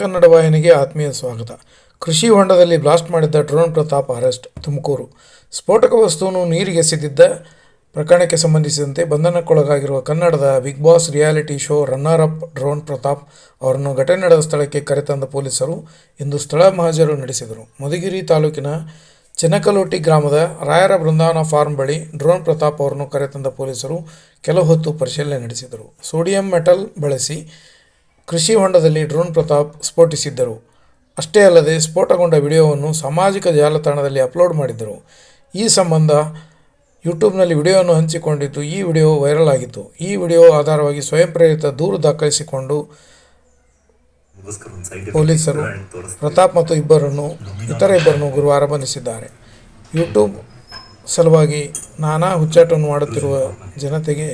ಕನ್ನಡ ವಾಹಿನಿಗೆ ಆತ್ಮೀಯ ಸ್ವಾಗತ. ಕೃಷಿ ಹೊಂಡದಲ್ಲಿ ಬ್ಲಾಸ್ಟ್ ಮಾಡಿದ್ದ ಡ್ರೋನ್ ಪ್ರತಾಪ್ ಅರೆಸ್ಟ್, ತುಮಕೂರು. ಸ್ಫೋಟಕ ವಸ್ತುವನ್ನು ನೀರಿಗೆ ಎಸೆದಿದ್ದ ಪ್ರಕರಣಕ್ಕೆ ಸಂಬಂಧಿಸಿದಂತೆ ಬಂಧನಕ್ಕೊಳಗಾಗಿರುವ ಕನ್ನಡದ Big Boss reality show runner up drone Pratap ಅವರನ್ನು ಘಟನೆ ನಡೆದ ಸ್ಥಳಕ್ಕೆ ಕರೆತಂದ ಪೊಲೀಸರು ಇಂದು ಸ್ಥಳ ಮಹಜರು ನಡೆಸಿದರು. ಮಧುಗಿರಿ ತಾಲೂಕಿನ ಚೆನ್ನಕಲೋಟಿ ಗ್ರಾಮದ ರಾಯರ ಬೃಂದಾವನ ಫಾರ್ಮ್ ಬಳಿ ಡ್ರೋನ್ ಪ್ರತಾಪ್ ಅವರನ್ನು ಕರೆತಂದ ಪೊಲೀಸರು ಕೆಲ ಹೊತ್ತು ಪರಿಶೀಲನೆ ನಡೆಸಿದರು. ಸೋಡಿಯಂ ಮೆಟಲ್ ಬಳಸಿ ಕೃಷಿ ಹೊಂಡದಲ್ಲಿ ಡ್ರೋನ್ ಪ್ರತಾಪ್ ಸ್ಫೋಟಿಸಿದ್ದರು. ಅಷ್ಟೇ ಅಲ್ಲದೆ ಸ್ಫೋಟಗೊಂಡ ವಿಡಿಯೋವನ್ನು ಸಾಮಾಜಿಕ ಜಾಲತಾಣದಲ್ಲಿ ಅಪ್ಲೋಡ್ ಮಾಡಿದ್ದರು. ಈ ಸಂಬಂಧ ಯೂಟ್ಯೂಬ್ನಲ್ಲಿ ವಿಡಿಯೋವನ್ನು ಹಂಚಿಕೊಂಡಿದ್ದು ಈ ವಿಡಿಯೋ ವೈರಲ್ ಆಗಿತ್ತು. ಈ ವಿಡಿಯೋ ಆಧಾರವಾಗಿ ಸ್ವಯಂ ಪ್ರೇರಿತ ದೂರು ದಾಖಲಿಸಿಕೊಂಡು ಪೊಲೀಸರು ಪ್ರತಾಪ್ ಮತ್ತು ಇಬ್ಬರನ್ನು, ಇತರ ಇಬ್ಬರನ್ನು ಗುರುವಾರ ಬಂಧಿಸಿದ್ದಾರೆ. ಯೂಟ್ಯೂಬ್ ಸಲುವಾಗಿ ನಾನಾ ಹುಚ್ಚಾಟವನ್ನು ಮಾಡುತ್ತಿರುವ ಜನತೆಗೆ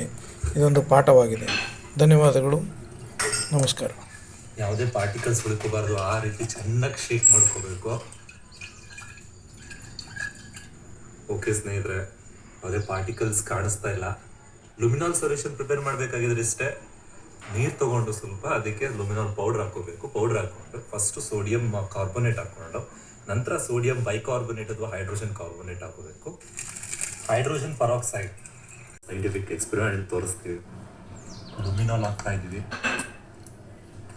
ಇದೊಂದು ಪಾಠವಾಗಿದೆ. ಧನ್ಯವಾದಗಳು. ನಮಸ್ಕಾರ. ಯಾವುದೇ ಪಾರ್ಟಿಕಲ್ಸ್ ಉಳ್ಕೋಬಾರ್ದು ಆ ರೀತಿ ಚೆನ್ನಾಗಿ ಶೇಕ್ ಮಾಡ್ಕೋಬೇಕು. ಓಕೆ ಸ್ನೇಹಿತರೆ, ಯಾವುದೇ ಪಾರ್ಟಿಕಲ್ಸ್ ಕಾಣಿಸ್ತಾ ಇಲ್ಲ. ಲುಮಿನಾಲ್ ಸೊಲ್ಯೂಷನ್ ಪ್ರಿಪೇರ್ ಮಾಡಬೇಕಾಗಿದ್ರೆ ಇಷ್ಟೇ. ನೀರು ತಗೊಂಡು ಸ್ವಲ್ಪ ಅದಕ್ಕೆ ಲುಮಿನಾಲ್ ಪೌಡರ್ ಹಾಕೋಬೇಕು ಪೌಡರ್ ಹಾಕೊಂಡು ಫಸ್ಟ್ ಸೋಡಿಯಂ ಕಾರ್ಬೋನೇಟ್ ಹಾಕೊಂಡು ನಂತರ ಸೋಡಿಯಂ ಬೈಕಾರ್ಬೋನೇಟ್ ಅಥವಾ ಹೈಡ್ರೋಜನ್ ಕಾರ್ಬೋನೇಟ್ ಹಾಕೋಬೇಕು ಹೈಡ್ರೋಜನ್ ಪರಾಕ್ಸೈಡ್ ಸೈಂಟಿಫಿಕ್ ಎಕ್ಸ್ಪೆರಿಮೆಂಟ್ ತೋರಿಸ್ತೀವಿ. ಲುಮಿನಾಲ್ ಹಾಕ್ತಾ ಇದ್ದೀವಿ.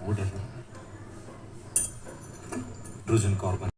Powder hydrogen carbon